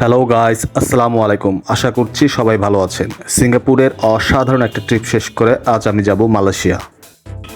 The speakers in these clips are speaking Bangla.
হ্যালো গাইস আসসালামু আলাইকুম আশা করছি সবাই ভালো আছেন। সিঙ্গাপুরের অসাধারণ একটা ট্রিপ শেষ করে আজ আমি যাব মালয়েশিয়া।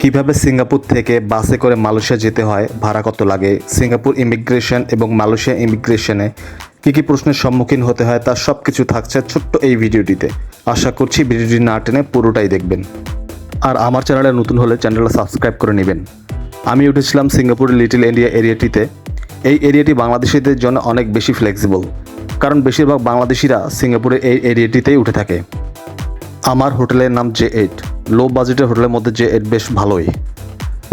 কীভাবে সিঙ্গাপুর থেকে বাসে করে মালয়েশিয়া যেতে হয়, ভাড়া কত লাগে, সিঙ্গাপুর ইমিগ্রেশন এবং মালয়েশিয়া ইমিগ্রেশনে কী কী প্রশ্নের সম্মুখীন হতে হয়, তার সব কিছু থাকছে ছোট্ট এই ভিডিওটিতে। আশা করছি ভিডিওটি না টেনে পুরোটাই দেখবেন। আর আমার চ্যানেলে নতুন হলে চ্যানেলটা সাবস্ক্রাইব করে নেবেন। আমি উঠেছিলাম সিঙ্গাপুরের লিটল ইন্ডিয়া এরিয়াটিতে। এই এরিয়াটি বাংলাদেশিদের জন্য অনেক বেশি ফ্লেক্সিবল কারণ বেশিরভাগ বাংলাদেশিরা সিঙ্গাপুরে এই এরিয়াটিতেই উঠে থাকে। আমার হোটেলের নাম জে এইট, লো বাজেটের হোটেলের মধ্যে জে এইট বেশ ভালোই।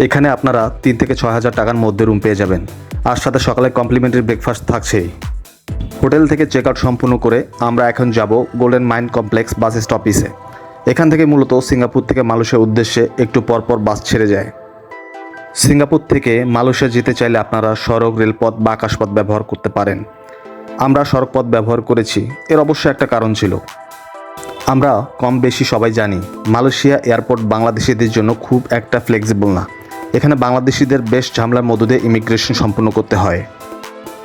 এখানে আপনারা তিন থেকে ছয় হাজার টাকার মধ্যে রুম পেয়ে যাবেন। আর সাথে সকালে কমপ্লিমেন্টারি ব্রেকফাস্ট থাকছেই। হোটেল থেকে চেক আউট সম্পূর্ণ করে আমরা এখন যাব গোল্ডেন মাইন্ড কমপ্লেক্স বাস স্টপিসে এখান থেকে মূলত সিঙ্গাপুর থেকে মালয়েশিয়ার উদ্দেশ্যে একটু পরপর বাস ছেড়ে যায়। সিঙ্গাপুর থেকে মালয়েশিয়া যেতে চাইলে আপনারা সড়ক, রেলপথ বা আকাশপথ ব্যবহার করতে পারেন। আমরা সড়কপথ ব্যবহার করেছি। এর অবশ্য একটা কারণ ছিল। আমরা কম বেশি সবাই জানি, মালয়েশিয়া এয়ারপোর্ট বাংলাদেশিদের জন্য খুব একটা ফ্লেক্সিবল না। এখানে বাংলাদেশিদের বেশ ঝামেলার মধ্য দিয়ে ইমিগ্রেশন সম্পন্ন করতে হয়।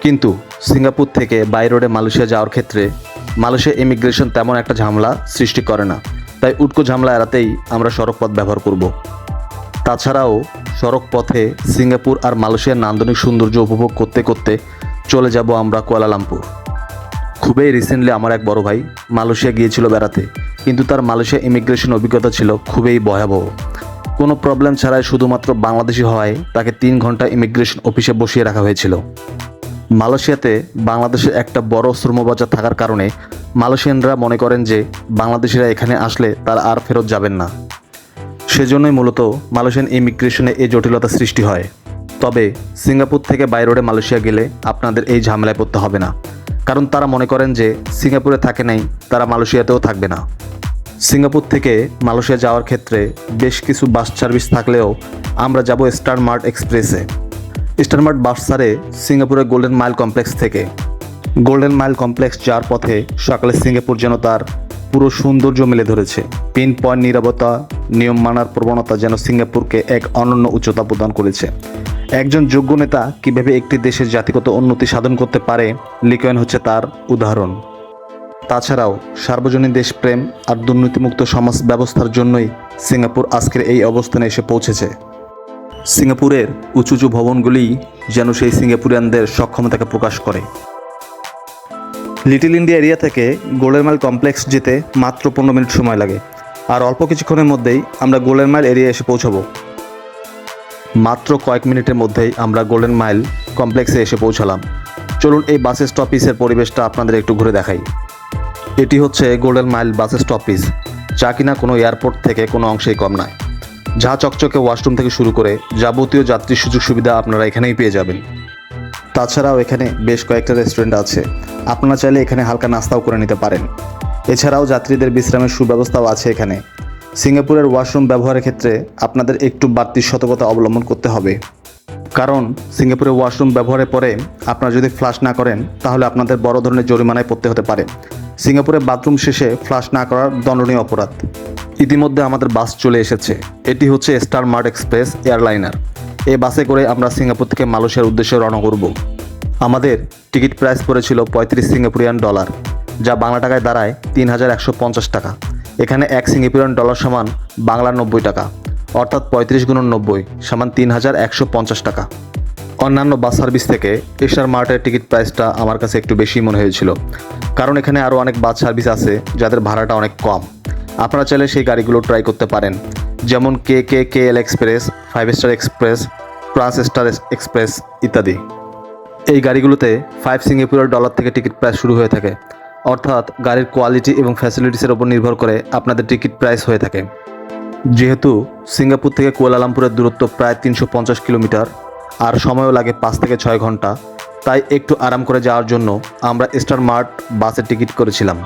কিন্তু সিঙ্গাপুর থেকে বাই রোডে মালয়েশিয়া যাওয়ার ক্ষেত্রে মালয়েশিয়া ইমিগ্রেশন তেমন একটা ঝামেলা সৃষ্টি করে না। তাই উটকো ঝামেলা এড়াতেই আমরা সড়কপথ ব্যবহার করব। তাছাড়াও সড়ক পথে সিঙ্গাপুর আর মালয়েশিয়ার নান্দনিক সৌন্দর্য উপভোগ করতে করতে চলে যাব আমরা কুয়ালালামপুর। খুবই রিসেন্টলি আমার এক বড় ভাই মালয়েশিয়া গিয়েছিল বেড়াতে, কিন্তু তার মালয়েশিয়া ইমিগ্রেশন অভিজ্ঞতা ছিল খুবই ভয়াবহ। কোনো প্রবলেম ছাড়াই শুধুমাত্র বাংলাদেশি হওয়ায় তাকে তিন ঘণ্টা ইমিগ্রেশন অফিসে বসিয়ে রাখা হয়েছিল। মালয়েশিয়াতে বাংলাদেশের একটা বড় শ্রমবাজার থাকার কারণে মালয়েশিয়ানরা মনে করেন যে বাংলাদেশিরা এখানে আসলে তার আর ফেরত যাবেন না। সেজন্যই মূলত মালয়েশিয়ান ইমিগ্রেশনে এই জটিলতা সৃষ্টি হয়। তবে সিঙ্গাপুর থেকে বাই রোডে মালয়েশিয়া গেলে আপনাদের এই ঝামেলায় পড়তে হবে না। কারণ তারা মনে করেন যে সিঙ্গাপুরে থাকে নাই, তারা মালয়েশিয়াতেও থাকবে না। সিঙ্গাপুর থেকে মালয়েশিয়া যাওয়ার ক্ষেত্রে বেশ কিছু বাস সার্ভিস থাকলেও আমরা যাব স্টার মার্ট এক্সপ্রেসে। স্টার মার্ট বাস ছাড়ে সিঙ্গাপুরের গোল্ডেন মাইল কমপ্লেক্স থেকে। গোল্ডেন মাইল কমপ্লেক্স যাওয়ার পথে সকালে সিঙ্গাপুর যেন তার পুরো সৌন্দর্য মেলে ধরেছে। পিন পয়েন্ট নিরাপত্তা নিয়ম মানার প্রবণতা যেন সিঙ্গাপুরকে এক অনন্য উচ্চতা প্রদান করেছে। একজন যোগ্য নেতা কীভাবে একটি দেশের জাতিগত উন্নতি সাধন করতে পারে লিকয়েন হচ্ছে তার উদাহরণ। তাছাড়াও, সার্বজনীন দেশপ্রেম আর দুর্নীতিমুক্ত সমাজ ব্যবস্থার জন্যই সিঙ্গাপুর আজকের এই অবস্থানে এসে পৌঁছেছে। সিঙ্গাপুরের উঁচু উঁচু ভবনগুলি যেন সেই সিঙ্গাপুরিয়ানদের সক্ষমতাকে প্রকাশ করে। লিটল ইন্ডিয়া এরিয়া থেকে গোল্ডেন মাইল কমপ্লেক্স যেতে মাত্র পনেরো মিনিট সময় লাগে। আর অল্প কিছুক্ষণের মধ্যেই আমরা গোল্ডেন মাইল এরিয়া এসে পৌঁছাবো। মাত্র কয়েক মিনিটের মধ্যেই আমরা গোল্ডেন মাইল কমপ্লেক্সে এসে পৌঁছালাম। চলুন এই বাস স্টপিসের পরিবেশটা আপনাদের একটু ঘুরে দেখাই। এটি হচ্ছে গোল্ডেন মাইল বাস স্টপিস যা কিনা কোনো এয়ারপোর্ট থেকে কোনো অংশেই কম নয়। যা চকচকে ওয়াশরুম থেকে শুরু করে যাবতীয় যাত্রী সুযোগ সুবিধা আপনারা এখানেই পেয়ে যাবেন। তাছাড়াও এখানে বেশ কয়েকটা রেস্টুরেন্ট আছে। আপনারা চাইলে এখানে হালকা নাস্তাও করে নিতে পারেন। এছাড়াও যাত্রীদের বিশ্রামের সুব্যবস্থাও আছে এখানে। সিঙ্গাপুরের ওয়াশরুম ব্যবহারের ক্ষেত্রে আপনাদের একটু বাড়তি সতর্কতা অবলম্বন করতে হবে। কারণ সিঙ্গাপুরের ওয়াশরুম ব্যবহারের পরে আপনারা যদি ফ্লাশ না করেন, তাহলে আপনাদের বড় ধরনের জরিমানায় পড়তে হতে পারে। সিঙ্গাপুরে বাথরুম শেষে ফ্লাশ না করার দণ্ডনীয় অপরাধ। ইতিমধ্যে আমাদের বাস চলে এসেছে। এটি হচ্ছে স্টার মার্ট এক্সপ্রেস এয়ারলাইনার। এই বাসে করে আমরা সিঙ্গাপুর থেকে মালয়েশিয়ার উদ্দেশ্যে রওনা করব। আমাদের টিকিট প্রাইস পড়েছিল পঁয়ত্রিশ সিঙ্গাপুরিয়ান ডলার, যা বাংলা টাকায় দাঁড়ায় তিন হাজার একশো পঞ্চাশ টাকা। এখানে এক সিঙ্গাপুরিয়ান ডলার সমান বাংলার নব্বই টাকা, অর্থাৎ পঁয়ত্রিশ গুণ নব্বই সমান তিন হাজার একশো পঞ্চাশ টাকা। অন্যান্য বাস সার্ভিস থেকে স্টার মার্টের টিকিট প্রাইসটা আমার কাছে একটু বেশি মনে হয়েছিল, কারণ এখানে আরও অনেক বাস সার্ভিস আছে যাদের ভাড়াটা অনেক কম। আপনারা চাইলে সেই গাড়িগুলো ট্রাই করতে পারেন, যেমন K K K L express, five star express, trans star express ইত্যাদি। এই গাড়িগুলোতে ফাইভ সিঙ্গাপুরের ডলার থেকে টিকিট প্রাইস শুরু হয়ে থাকে অর্থাৎ গাড়ির কোয়ালিটি এবং ফ্যাসিলিটিসের ওপর নির্ভর করে আপনাদের টিকিট প্রাইস হয়ে থাকে। যেহেতু সিঙ্গাপুর থেকে কুয়ালালামপুরের দূরত্ব প্রায় তিনশো পঞ্চাশ কিলোমিটার আর সময়ও লাগে পাঁচ থেকে ছয় ঘণ্টা, তাই একটু আরাম করে যাওয়ার জন্য আমরা স্টার মার্ট বাসের টিকিট করেছিলাম।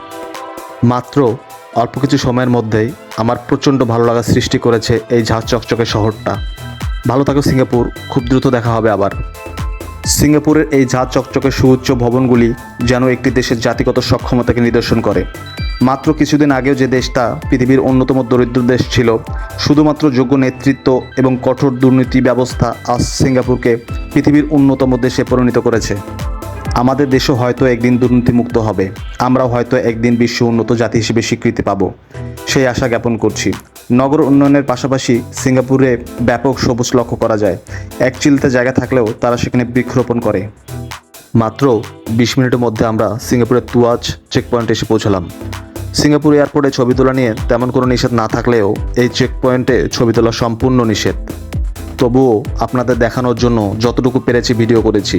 মাত্র অল্প কিছু সময়ের মধ্যেই আমার প্রচণ্ড ভালো লাগা সৃষ্টি করেছে এই ঝাঁক চকচকে শহরটা। ভালো থাকো সিঙ্গাপুর, খুব দ্রুত দেখা হবে আবার। সিঙ্গাপুরের এই ঝাঁ চকচকে সুউচ্চ ভবনগুলি যেন একটি দেশের জাতিগত সক্ষমতাকে নিদর্শন করে। মাত্র কিছুদিন আগেও যে দেশটা পৃথিবীর অন্যতম দরিদ্র দেশ ছিল, শুধুমাত্র যোগ্য নেতৃত্ব এবং কঠোর দুর্নীতি ব্যবস্থা আজ সিঙ্গাপুরকে পৃথিবীর অন্যতম দেশে পরিণত করেছে। আমাদের দেশও হয়তো একদিন দুর্নীতিমুক্ত হবে, আমরাও হয়তো একদিন বিশ্ব উন্নত জাতি হিসেবে স্বীকৃতি পাব, সেই আশা জ্ঞাপন করছি। নগর উন্নয়নের পাশাপাশি সিঙ্গাপুরে ব্যাপক সবুজ লক্ষ্য করা যায়। এক চিলতে জায়গা থাকলেও তারা সেখানে বৃক্ষরোপণ করে। মাত্র বিশ মিনিটের মধ্যে আমরা সিঙ্গাপুরের তুয়াজ চেকপয়েন্টে এসে পৌঁছলাম। সিঙ্গাপুর এয়ারপোর্টে ছবি তোলা নিয়ে তেমন কোনো নিষেধ না থাকলেও এই চেকপয়েন্টে ছবি তোলা সম্পূর্ণ নিষেধ। তবুও আপনাদের দেখানোর জন্য যতটুকু পেরেছি ভিডিও করেছি।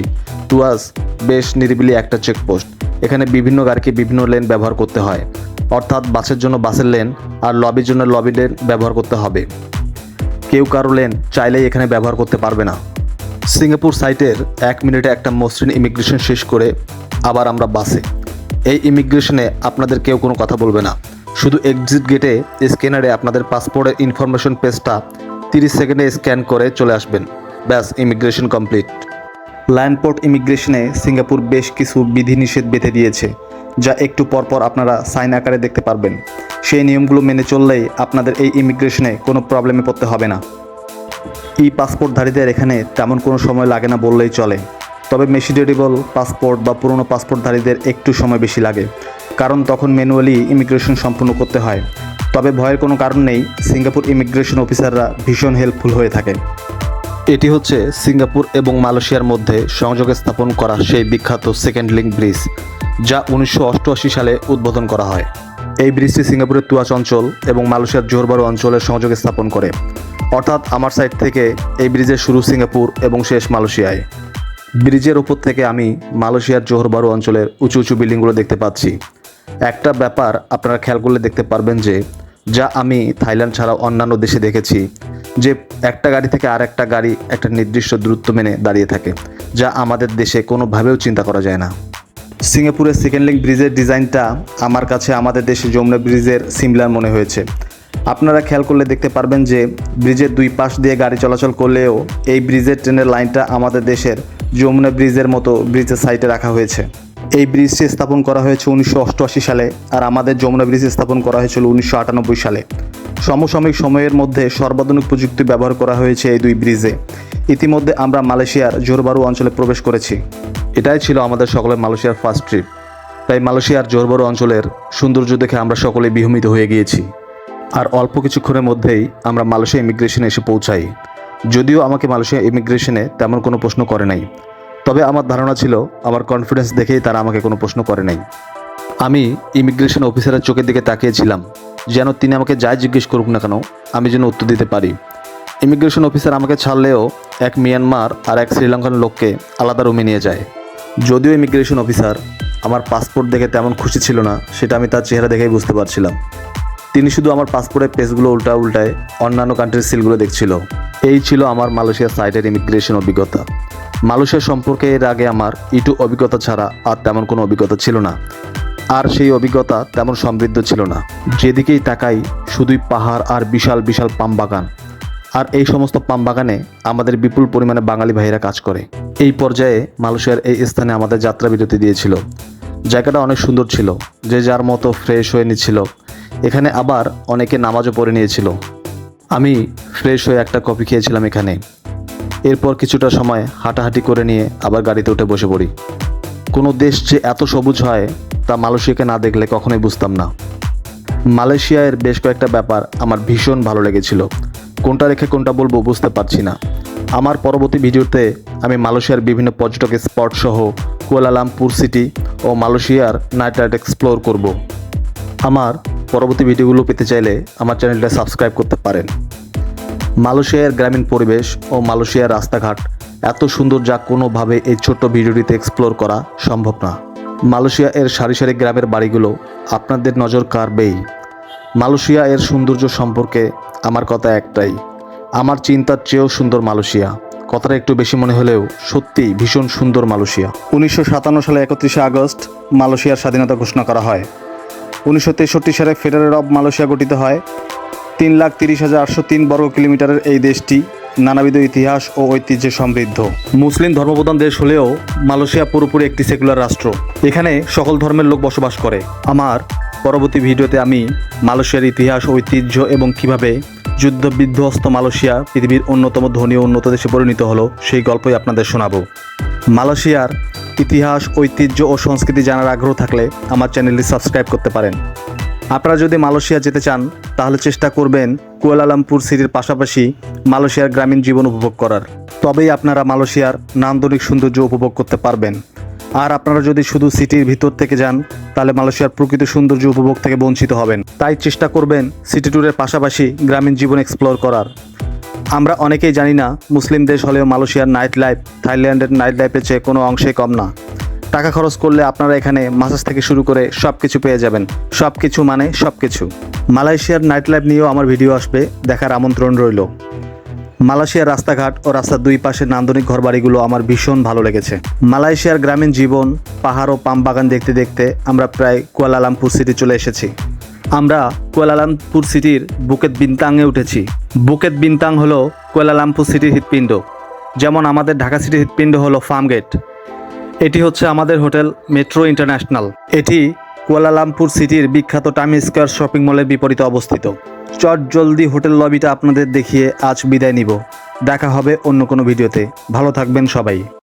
টুয়াস বেশ নিরিবিলি একটা চেকপোস্ট এখানে বিভিন্ন গাড়িকে বিভিন্ন লেন ব্যবহার করতে হয়। অর্থাৎ বাসের জন্য বাসের লেন আর লবির জন্য লবি লেন ব্যবহার করতে হবে। কেউ কারও লেন চাইলেই এখানে ব্যবহার করতে পারবে না। সিঙ্গাপুর সাইটের এক মিনিটে একটা মসৃণ ইমিগ্রেশন শেষ করে আবার আমরা বাসে। এই ইমিগ্রেশনে আপনাদের কেউ কোনো কথা বলবে না। শুধু এক্সিট গেটে স্ক্যানারে আপনাদের পাসপোর্টের ইনফরমেশন পেজটা তিরিশ সেকেন্ডে স্ক্যান করে চলে আসবেন। ব্যাস ইমিগ্রেশন কমপ্লিট ল্যান্ডপোর্ট ইমিগ্রেশনে সিঙ্গাপুর বেশ কিছু বিধিনিষেধ বেঁধে দিয়েছে, যা একটু পরপর আপনারা সাইন আকারে দেখতে পারবেন। সেই নিয়মগুলো মেনে চললেই আপনাদের এই ইমিগ্রেশনে কোনো প্রবলেমে পড়তে হবে না। ই পাসপোর্টধারীদের এখানে তেমন কোনো সময় লাগে না বললেই চলে। তবে মেশিডেটেবল পাসপোর্ট বা পুরনো পাসপোর্টধারীদের একটু সময় বেশি লাগে, কারণ তখন ম্যানুয়ালি ইমিগ্রেশন সম্পূর্ণ করতে হয়। তবে ভয়ের কোনো কারণ নেই, সিঙ্গাপুর ইমিগ্রেশন অফিসাররা ভীষণ হেল্পফুল হয়ে থাকে। এটি হচ্ছে সিঙ্গাপুর এবং মালয়েশিয়ার মধ্যে সংযোগ স্থাপন করা সেই বিখ্যাত সেকেন্ড লিঙ্ক ব্রিজ যা উনিশশো অষ্টআশি সালে উদ্বোধন করা হয়। এই ব্রিজটি সিঙ্গাপুরের তুয়াচ অঞ্চল এবং মালয়েশিয়ার জোহরবারু অঞ্চলের সংযোগ স্থাপন করে। অর্থাৎ আমার সাইড থেকে এই ব্রিজের শুরু সিঙ্গাপুর এবং শেষ মালয়েশিয়ায়। ব্রিজের ওপর থেকে আমি মালয়েশিয়ার জোহরবারু অঞ্চলের উঁচু উঁচু বিল্ডিংগুলো দেখতে পাচ্ছি। একটা ব্যাপার আপনারা খেয়াল করলে দেখতে পারবেন যে যা আমি থাইল্যান্ড ছাড়াও অন্যান্য দেশে দেখেছি, যে একটা গাড়ি থেকে আর একটা গাড়ি একটা নির্দিষ্ট দূরত্ব মেনে দাঁড়িয়ে থাকে, যা আমাদের দেশে কোনোভাবেও চিন্তা করা যায় না। সিঙ্গাপুরের সেকেন্ড লিঙ্ক ব্রিজের ডিজাইনটা আমার কাছে আমাদের দেশে যমুনা ব্রিজের সিমলার মনে হয়েছে। আপনারা খেয়াল করলে দেখতে পারবেন যে ব্রিজের দুই পাশ দিয়ে গাড়ি চলাচল করলেও এই ব্রিজের ট্রেনের লাইনটা আমাদের দেশের যমুনা ব্রিজের মতো ব্রিজের সাইডে রাখা হয়েছে। এই ব্রিজটি স্থাপন করা হয়েছে উনিশশো অষ্টআশি সালে আর আমাদের যমুনা ব্রিজ স্থাপন করা হয়েছিল উনিশশো আটানব্বই সালে। সমসাময়িক সময়ের মধ্যে সর্বাধুনিক প্রযুক্তি ব্যবহার করা হয়েছে এই দুই ব্রিজে। ইতিমধ্যে আমরা মালয়েশিয়ার জোরবারু অঞ্চলে প্রবেশ করেছি। এটাই ছিল আমাদের সকলের মালয়েশিয়ার ফার্স্ট ট্রিপ তাই মালয়েশিয়ার জোরবারু অঞ্চলের সৌন্দর্য দেখে আমরা সকলে বিহমিত হয়ে গিয়েছি। আর অল্প কিছুক্ষণের মধ্যেই আমরা মালয়েশিয়া ইমিগ্রেশনে এসে পৌঁছাই। যদিও আমাকে মালয়েশিয়া ইমিগ্রেশনে তেমন কোনো প্রশ্ন করে নাই। তবে আমার ধারণা ছিল, আমার কনফিডেন্স দেখেই তারা আমাকে কোনো প্রশ্ন করে নাই। আমি ইমিগ্রেশন অফিসারের চোখের দিকে তাকিয়েছিলাম, যেন তিনি আমাকে যাই জিজ্ঞেস করুক না কেন, আমি যেন উত্তর দিতে পারি। ইমিগ্রেশন অফিসার আমাকে ছাড়লেও এক মিয়ানমার আর এক শ্রীলঙ্কান লোককে আলাদা রুমে নিয়ে যায়। যদিও ইমিগ্রেশন অফিসার আমার পাসপোর্ট দেখে তেমন খুশি ছিল না, সেটা আমি তার চেহারা দেখেই বুঝতে পারছিলাম। তিনি শুধু আমার পাসপোর্টের পেজগুলো উল্টা উল্টায় অন্যান্য কান্ট্রির সিলগুলো দেখছিল। এই ছিল আমার মালয়েশিয়া সাইটের ইমিগ্রেশন অভিজ্ঞতা। মালয়েশিয়া সম্পর্কে এর আগে আমার ইটু অভিজ্ঞতা ছাড়া আর তেমন কোনো অভিজ্ঞতা ছিল না। আর সেই অভিজ্ঞতা তেমন সমৃদ্ধ ছিল না। যেদিকেই তাকাই, শুধুই পাহাড় আর বিশাল বিশাল পাম বাগান। আর এই সমস্ত পাম বাগানে আমাদের বিপুল পরিমাণে বাঙালি ভাইয়েরা কাজ করে। এই পর্যায়ে মালয়েশিয়ার এই স্থানে আমাদের যাত্রা বিরতি দিয়েছিল। জায়গাটা অনেক সুন্দর ছিল, যে যার মতো ফ্রেশ হয়ে নিচ্ছিল। এখানে আবার অনেকে নামাজও পড়ে নিয়েছিল। আমি ফ্রেশ হয়ে একটা কফি খেয়েছিলাম এখানে। এরপর কিছুটা সময় হাঁটাহাঁটি করে নিয়ে আবার গাড়িতে উঠে বসে পড়ি। কোনো দেশ যে এত সবুজ হয়, তা মালয়েশিয়াকে না দেখলে কখনোই বুঝতাম না। মালয়েশিয়ার বেশ কয়েকটা ব্যাপার আমার ভীষণ ভালো লেগেছিল। কোনটা রেখে কোনটা বলব বুঝতে পারছি না। আমার পরবর্তী ভিডিওতে আমি মালয়েশিয়ার বিভিন্ন পর্যটক স্পট সহ কুয়ালালামপুর সিটি ও মালয়েশিয়ার নাইট রাইড এক্সপ্লোর করব। আমার পরবর্তী ভিডিওগুলো পেতে চাইলে আমার চ্যানেলটা সাবস্ক্রাইব করতে পারেন। মালয়েশিয়ার গ্রামীণ পরিবেশ ও মালয়েশিয়ার রাস্তাঘাট এত সুন্দর যা কোনোভাবে এই ছোট্ট ভিডিওটিতে এক্সপ্লোর করা সম্ভব না। মালয়েশিয়া এর সারি সারি গ্রামের বাড়িগুলো আপনাদের নজর কাড়বেই। মালয়েশিয়া এর সৌন্দর্য সম্পর্কে আমার কথা একটাই, আমার চিন্তার চেয়েও সুন্দর মালয়েশিয়া। কথাটা একটু বেশি মনে হলেও সত্যিই ভীষণ সুন্দর মালয়েশিয়া। উনিশশো সাতান্ন সালে একত্রিশে আগস্ট মালয়েশিয়ার স্বাধীনতা ঘোষণা করা হয়। উনিশশো তেষট্টি সালে ফেডারেল অব মালয়েশিয়া গঠিত হয়। তিন লাখ তিরিশ হাজার আটশো তিন বর্গ কিলোমিটারের এই দেশটি নানাবিধ ইতিহাস ও ঐতিহ্যে সমৃদ্ধ। মুসলিম ধর্মপ্রধান দেশ হলেও মালয়েশিয়া পুরোপুরি একটি সেকুলার রাষ্ট্র। এখানে সকল ধর্মের লোক বসবাস করে। আমার পরবর্তী ভিডিওতে আমি মালয়েশিয়ার ইতিহাস, ঐতিহ্য এবং কীভাবে যুদ্ধ বিধ্বস্ত মালয়েশিয়া পৃথিবীর অন্যতম ধনী উন্নত দেশে পরিণত হলো সেই গল্পই আপনাদের শোনাবো। মালয়েশিয়ার ইতিহাস, ঐতিহ্য ও সংস্কৃতি জানার আগ্রহ থাকলে আমার চ্যানেলটি সাবস্ক্রাইব করতে পারেন। আপনারা যদি মালয়েশিয়া যেতে চান, তাহলে চেষ্টা করবেন কুয়ালালামপুর সিটির পাশাপাশি মালয়েশিয়ার গ্রামীণ জীবন উপভোগ করার। তবেই আপনারা মালয়েশিয়ার নান্দনিক সৌন্দর্য উপভোগ করতে পারবেন। আর আপনারা যদি শুধু সিটির ভিতর থেকে যান, তাহলে মালয়েশিয়ার প্রকৃত সৌন্দর্য উপভোগ থেকে বঞ্চিত হবেন। তাই চেষ্টা করবেন সিটি ট্যুরের পাশাপাশি গ্রামীণ জীবন এক্সপ্লোর করার। আমরা অনেকেই জানি না, মুসলিম দেশ হলেও মালয়েশিয়ার নাইট লাইফ থাইল্যান্ডের নাইট লাইফের চেয়ে কোনো অংশে কম না। টাকা খরচ করলে আপনারা এখানে মাসাজ থেকে শুরু করে সব কিছু পেয়ে যাবেন। সব কিছু মানে সব কিছু মালয়েশিয়ার নাইট লাইফ নিয়েও আমার ভিডিও আসবে, দেখার আমন্ত্রণ রইল। মালয়েশিয়ার রাস্তাঘাট ও রাস্তার দুই পাশে নান্দনিক ঘরবাড়িগুলো আমার ভীষণ ভালো লেগেছে। মালয়েশিয়ার গ্রামীণ জীবন, পাহাড় ও পাম বাগান দেখতে দেখতে আমরা প্রায় কুয়ালালামপুর সিটি চলে এসেছি। আমরা কুয়ালালামপুর সিটির বুকেত বিনতাংয়ে উঠেছি। বুকেত বিনতাং হলো কুয়ালালামপুর সিটির হৃৎপিণ্ড। যেমন আমাদের ঢাকা সিটির হৃৎপিণ্ড হলো ফার্মগেট এটি হচ্ছে আমাদের হোটেল মেট্রো ইন্টারন্যাশনাল। এটি কুয়ালালামপুর সিটির বিখ্যাত টাইম স্কোয়ার শপিং মলের বিপরীতে অবস্থিত। চট জলদি হোটেল লবিটা আপনাদের দেখিয়ে আজ বিদায় নিব। দেখা হবে অন্য কোনো ভিডিওতে। ভালো থাকবেন সবাই।